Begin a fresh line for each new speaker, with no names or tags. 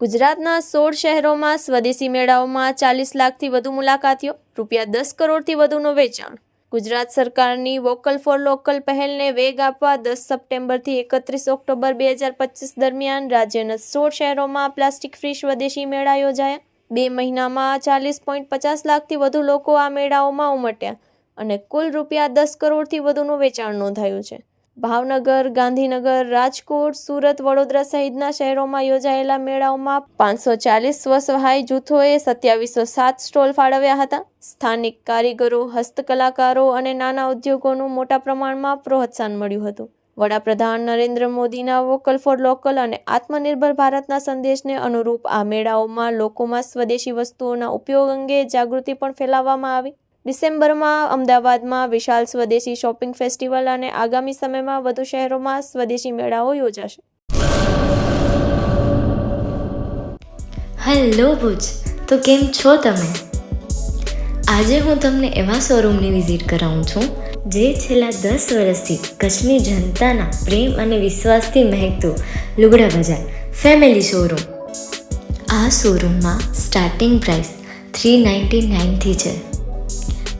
ગુજરાતના સોળ શહેરોમાં સ્વદેશી મેળાઓમાં ચાલીસ લાખથી વધુ મુલાકાતીઓ, રૂપિયા દસ કરોડથી વધુનું વેચાણ. ગુજરાત સરકારની વોકલ ફોર લોકલ પહેલને વેગ આપવા દસ સપ્ટેમ્બરથી એકત્રીસ ઓક્ટોબર બે હજાર પચીસ દરમિયાન રાજ્યના સોળ શહેરોમાં પ્લાસ્ટિક ફ્રી સ્વદેશી મેળા યોજાયા. બે મહિનામાં ચાલીસ પોઈન્ટ પચાસ લાખથી વધુ લોકો આ મેળાઓમાં ઉમટ્યા અને કુલ રૂપિયા દસ કરોડથી વધુનું વેચાણ નોંધાયું છે. ભાવનગર, ગાંધીનગર, રાજકોટ, સુરત, વડોદરા સહિતના શહેરોમાં યોજાયેલા મેળાઓમાં પાંચસો ચાલીસ સ્વસહાય જૂથોએ સત્યાવીસો સાત સ્ટોલ ફાળવ્યા હતા. સ્થાનિક કારીગરો, હસ્તકલાકારો અને નાના ઉદ્યોગોનું મોટા પ્રમાણમાં પ્રોત્સાહન મળ્યું હતું. વડાપ્રધાન નરેન્દ્ર મોદીના વોકલ ફોર લોકલ અને આત્મનિર્ભર ભારતના સંદેશને અનુરૂપ આ મેળાઓમાં લોકોમાં સ્વદેશી વસ્તુઓના ઉપયોગ અંગે જાગૃતિ પણ ફેલાવવામાં આવી. ડિસેમ્બરમાં અમદાવાદમાં વિશાલ સ્વદેશી શોપિંગ ફેસ્ટિવલ અને આગામી સમયમાં વધુ શહેરોમાં સ્વદેશી મેળાઓ યોજાશે.
હેલો ભુજ, તો કેમ છો તમે? આજે હું તમને એવા શોરૂમની વિઝિટ કરાવું છું, જે છેલ્લા દસ વર્ષથી કચ્છની જનતાના પ્રેમ અને વિશ્વાસથી મહેકતું લુગડા બજાર ફેમિલી શોરૂમ. આ શોરૂમમાં સ્ટાર્ટિંગ પ્રાઇસ થ્રી નાઇન્ટી નાઇનથી છે.